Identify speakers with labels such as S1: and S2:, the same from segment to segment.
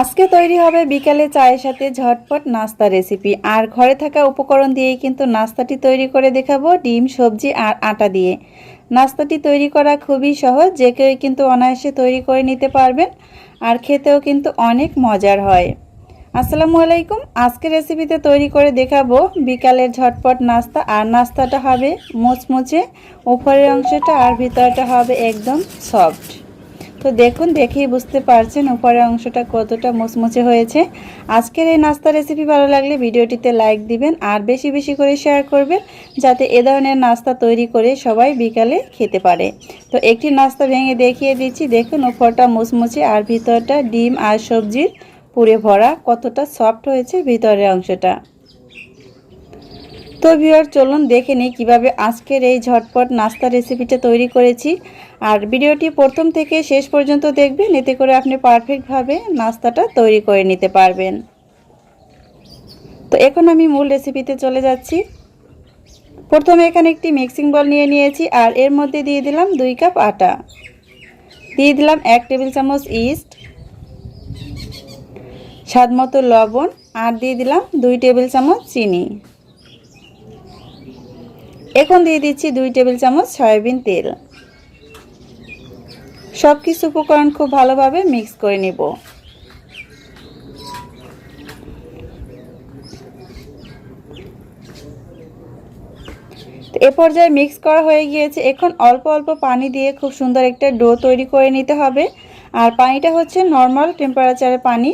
S1: আজকে তৈরি হবে বিকালে চায়ের সাথে ঝটপট নাস্তা রেসিপি। আর ঘরে থাকা উপকরণ দিয়েই কিন্তু নাস্তাটি তৈরি করে দেখাবো ডিম, সবজি আর আটা দিয়ে। নাস্তাটি তৈরি করা খুবই সহজ, যে কেউ কিন্তু অনায়াসে তৈরি করে নিতে পারবেন আর খেতেও কিন্তু অনেক মজার হয়। আসসালামু আলাইকুম, আজকে রেসিপিতে তৈরি করে দেখাবো বিকালের ঝটপট নাস্তা। আর নাস্তাটা হবে মুচমুচে, উপরের অংশটা আর ভিতরটা হবে একদম সফট। তো দেখুন, দেখেই বুঝতে পারছেন উপরের অংশটা কতটা মুচমুচে হয়েছে। আজকের এই নাস্তা রেসিপি ভালো লাগলে ভিডিওটিতে লাইক দিবেন আর বেশি বেশি করে শেয়ার করবেন, যাতে এ ধরনের নাস্তা তৈরি করে সবাই বিকালে খেতে পারে। তো একটি নাস্তা ভেঙে দেখিয়ে দিচ্ছি, দেখুন উপরটা মুচমুচে আর ভিতরটা ডিম আর সবজির পুরে ভরা কতটা সফট হয়েছে ভিতরের অংশটা। তো ভিউয়ার, চলুন দেখে নিই কীভাবে আজকের এই ঝটপট নাস্তা রেসিপিটা তৈরি করেছি। আর ভিডিওটি প্রথম থেকে শেষ পর্যন্ত দেখবেন, এতে করে আপনি পারফেক্টভাবে নাস্তাটা তৈরি করে নিতে পারবেন। তো এখন আমি মূল রেসিপিতে চলে যাচ্ছি। প্রথমে এখানে একটি মিক্সিং বল নিয়ে নিয়েছি, আর এর মধ্যে দিয়ে দিলাম দুই কাপ আটা। দিয়ে দিলাম এক টেবিল চামচ ইস্ট স্বাদ মতো লবণ, আর দিয়ে দিলাম দুই টেবিল চামচ চিনি। এখন দিয়ে দিচ্ছি দুই টেবিল চামচ সয়াবিন তেল। সব কিছু উপকরণ খুব ভালোভাবে মিক্স করে নেব। এ পর্যায়ে মিক্স করা হয়ে গিয়েছে। এখন অল্প অল্প পানি দিয়ে খুব সুন্দর একটা ডো তৈরি করে নিতে হবে। আর পানিটা হচ্ছে নর্মাল টেম্পারেচারের পানি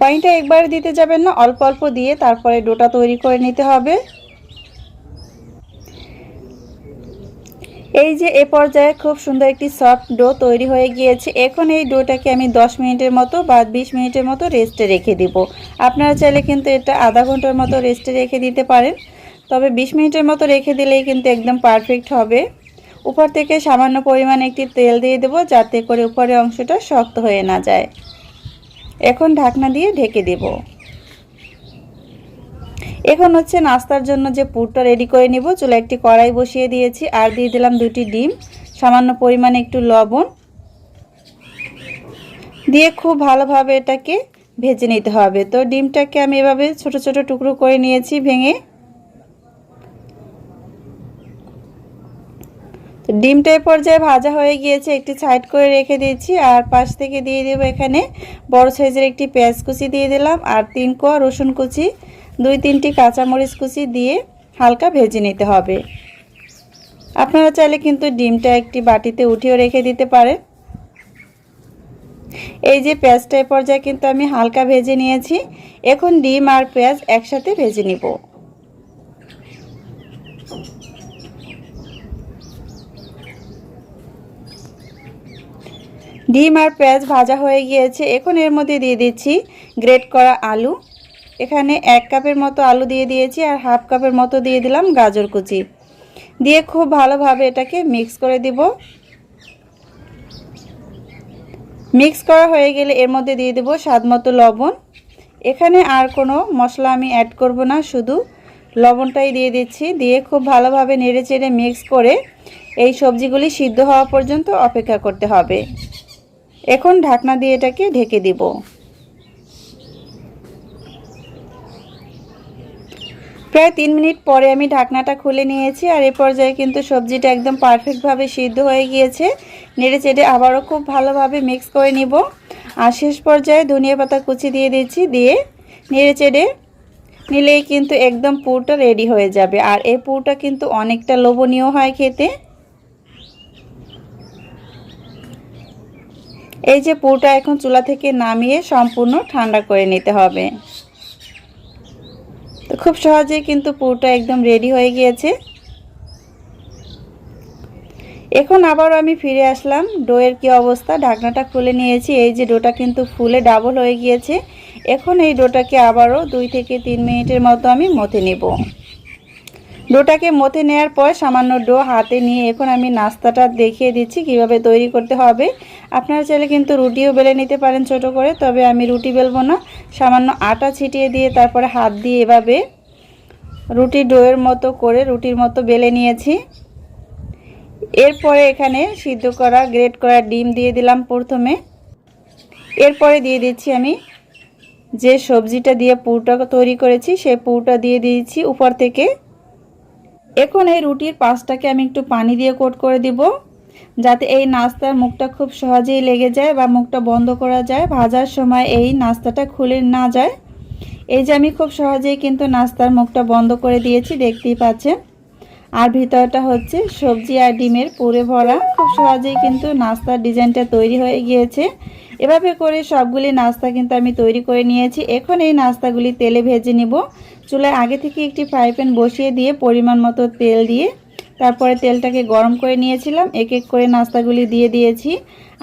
S1: পানিটা একবারে দিতে যাবেন না, অল্প অল্প দিয়ে তারপরে ডোটা তৈরি করে নিতে হবে। এই যে এ পর্যায়ে খুব সুন্দর একটি সফট ডো তৈরি হয়ে গিয়েছে। এখন এই ডোটাকে আমি 10 মিনিটের মতো বা 20 মিনিটের মতো রেস্টে রেখে দিব। আপনারা চাইলে কিন্তু এটা আধা ঘণ্টার মতো রেস্টে রেখে দিতে পারেন। তবে 20 মিনিটের মতো রেখে দিলেই কিন্তু একদম পারফেক্ট হবে। উপর থেকে সামান্য পরিমাণে একটি তেল দিয়ে দেবো, যাতে করে উপরের অংশটা শক্ত হয়ে না যায়। এখন ঢাকনা দিয়ে ঢেকে দেব। এখন হচ্ছে নাস্তার জন্য যে পুরটা রেডি করে নিব চুলে একটি কড়াই বসিয়ে দিয়েছি, আর দিয়ে দিলাম দুটি ডিম, সামান্য পরিমাণে একটু লবণ। দিয়ে খুব ভালোভাবে এটাকে ভেজে নিতে হবে। তো ডিমটাকে আমি এভাবে ছোট ছোট টুকরো করে নিয়েছি, ভেঙে ডিমটা এই পর্যায়ে ভাজা হয়ে গিয়েছে, একটি সাইড করে রেখে দিয়েছি। আর পাশ থেকে দিয়ে দেবো এখানে বড় সাইজের একটি পেঁয়াজ কুচি দিয়ে দিলাম আর তিন কোয়া রসুন কুচি, দুই তিনটি কাঁচামরিচ কুচি দিয়ে হালকা ভেজে নিতে হবে। আপনারা চাইলে কিন্তু ডিমটা একটি বাটিতে উঠিয়ে রেখে দিতে পারেন। এই যে পেঁয়াজটা এই পর্যায়ে কিন্তু আমি হালকা ভেজে নিয়েছি। এখন ডিম আর পেঁয়াজ একসাথে ভেজে নিব। ডিম আর পেঁয়াজ ভাজা হয়ে গিয়েছে। এখন এর মধ্যে দিয়ে দিচ্ছি গ্রেট করা আলু। এখানে এক কাপের মতো আলু দিয়ে দিয়েছি আর হাফ কাপের মতো দিয়ে দিলাম গাজর কুচি। দিয়ে খুব ভালোভাবে এটাকে মিক্স করে দিব। মিক্স করা হয়ে গেলে এর মধ্যে দিয়ে দেব স্বাদ মতো লবণ। এখানে আর কোনো মশলা আমি অ্যাড করব না, শুধু লবণটাই দিয়ে দিচ্ছি। দিয়ে খুব ভালোভাবে নেড়ে চেড়ে মিক্স করে এই সবজিগুলি সিদ্ধ হওয়া পর্যন্ত অপেক্ষা করতে হবে। এখন ঢাকনা দিয়ে এটাকে ঢেকে দিব। প্রায় তিন মিনিট পরে আমি ঢাকনাটা খুলে নিয়েছি আর এ পর্যায়ে কিন্তু সবজিটা একদম পারফেক্টভাবে সিদ্ধ হয়ে গিয়েছে। নেড়ে চেড়ে আবারও খুব ভালোভাবে মিক্স করে নিব। আর শেষ পর্যায়ে ধনিয়া পাতা কুচি দিয়ে দিচ্ছি দিয়ে নেড়ে চেড়ে নিলেই কিন্তু একদম পুরটা রেডি হয়ে যাবে। আর এই পুরটা কিন্তু অনেকটা লোভনীয় হয় খেতে। এই যে পুরটা এখন চুলা থেকে নামিয়ে সম্পূর্ণ ঠান্ডা করে নিতে হবে। তো খুব সহজেই কিন্তু পুরটা একদম রেডি হয়ে গিয়েছে। এখন আবারও আমি ফিরে আসলাম। ডোয়ের কি অবস্থা? ঢাকনাটা খুলে নিয়েছি। এই যে ডোটা কিন্তু ফুলে ডাবল হয়ে গিয়েছে। এখন এই ডোটাকে আবারও দুই থেকে তিন মিনিটের মতো আমি মথে নেব। ডোটাকে মথে নেওয়ার পর সামান্য ডো হাতে নিয়ে এখন আমি নাস্তাটা দেখিয়ে দিচ্ছি, কীভাবে তৈরি করতে হবে। আপনারা চাইলে কিন্তু রুটিও বেলে নিতে পারেন ছোট করে, তবে আমি রুটি বেলবো না। সামান্য আটা ছিটিয়ে দিয়ে তারপরে হাত দিয়ে এভাবে রুটি ডোয়ের মতো করে, রুটির মতো বেলে নিয়েছি। এরপরে এখানে সিদ্ধ করা, গ্রেট করা ডিম দিয়ে দিলাম প্রথমে। এরপরে দিয়ে দিচ্ছি আমি যে সবজিটা দিয়ে পুরটা তৈরি করেছি সেই পুরটা দিয়ে দিয়েছি উপর থেকে। এখন এই রুটির পাশটাকে আমি একটু পানি দিয়ে কোট করে দিব, যাতে এই নাস্তার মুখটা খুব সহজেই লেগে যায় বা মুখটা বন্ধ করা যায়, ভাজার সময় এই নাস্তাটা খুলে না যায়। এই যে আমি খুব সহজেই কিন্তু নাস্তার মুখটা বন্ধ করে দিয়েছি, দেখতেই পাচ্ছেন। আর ভিতরটা হচ্ছে সবজি আর ডিমের পুরে ভরা। খুব সহজেই কিন্তু নাস্তার ডিজাইনটা তৈরি হয়ে গিয়েছে। এভাবে করে সবগুলি নাস্তা কিন্তু আমি তৈরি করে নিয়েছি। এখন এই নাস্তাগুলি তেলে ভেজে নিব। চুলায় আগে থেকে একটি ফ্রাই প্যান বসিয়ে দিয়ে পরিমাণ মতো তেল দিয়ে তারপরে তেলটাকে গরম করে নিয়েছিলাম। এক এক করে নাস্তাগুলি দিয়ে দিয়েছি।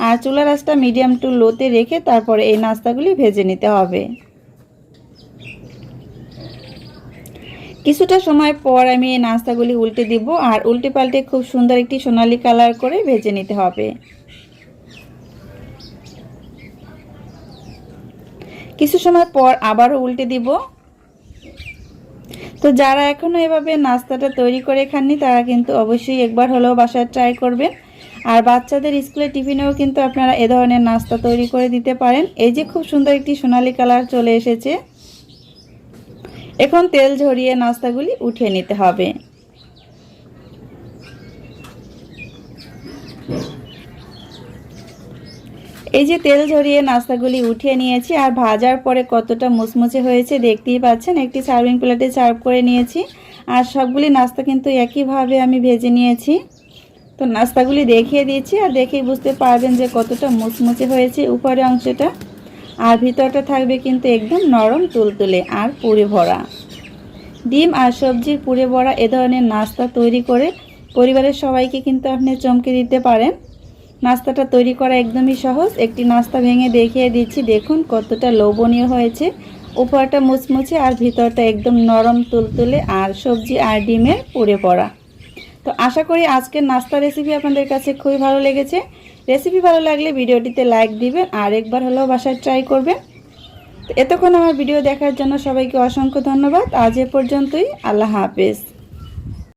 S1: আর চুলার আঁচটা মিডিয়াম টু লোতে রেখে তারপরে এই নাস্তাগুলি ভেজে নিতে হবে। কিছুটা সময় পর আমি এই নাস্তাগুলি উল্টে দিব। আর উল্টে পাল্টে খুব সুন্দর একটি সোনালি কালার করে ভেজে নিতে হবে। কিছু সময় পর আবারও উল্টে দিব। তো যারা এখনও এভাবে নাস্তাটা তৈরি করে খাননি, তারা কিন্তু অবশ্যই একবার হলেও বাসায় ট্রাই করবেন। আর বাচ্চাদের স্কুলে টিফিনেও কিন্তু আপনারা এ ধরনের নাস্তা তৈরি করে দিতে পারেন। এই যে খুব সুন্দর একটি সোনালি কালার চলে এসেছে। এখন তেল ঝরিয়ে নাস্তাগুলি উঠিয়ে নিতে হবে। এই যে তেল ঝরিয়ে নাস্তাগুলি উঠিয়ে নিয়েছি, আর ভাজার পরে কতটা মুচমুচে হয়েছে দেখতেই পাচ্ছেন, একটি সার্ভিং প্লেটে সার্ভ করে নিয়েছি, আর সবগুলি নাস্তা কিন্তু একইভাবে আমি ভেজে নিয়েছি। তো নাস্তাগুলি দেখিয়ে দিয়েছি আর দেখেই বুঝতে পারবেন যে কতটা মুচমুচে হয়েছে উপরে অংশটা। আর ভিতরটা থাকবে কিন্তু একদম নরম তুলতুলে আর পুরে ভরা। ডিম আর সবজির পুরে ভরা এ ধরনের নাস্তা তৈরি করে পরিবারের সবাইকে কিন্তু আপনি চমকে দিতে পারেন। নাস্তাটা তৈরি করা একদমই সহজ। একটি নাস্তা ভেঙে দেখিয়ে দিচ্ছি। দেখুন কতটা লোভনীয় হয়েছে। উপরটা মুচমুচে আর ভিতরটা একদম নরম তুলতুলে আর সবজি আর ডিমের পুড়ে পড়া। তো আশা করি আজকের নাস্তা রেসিপি আপনাদের কাছে খুবই ভালো লেগেছে। রেসিপি ভালো লাগলে ভিডিওটিতে লাইক দিবেন আর একবার হলেও বাসায় ট্রাই করবেন। এতক্ষণ আমার ভিডিও দেখার জন্য সবাইকে অসংখ্য ধন্যবাদ। আজ এ পর্যন্তই। আল্লাহ হাফেজ।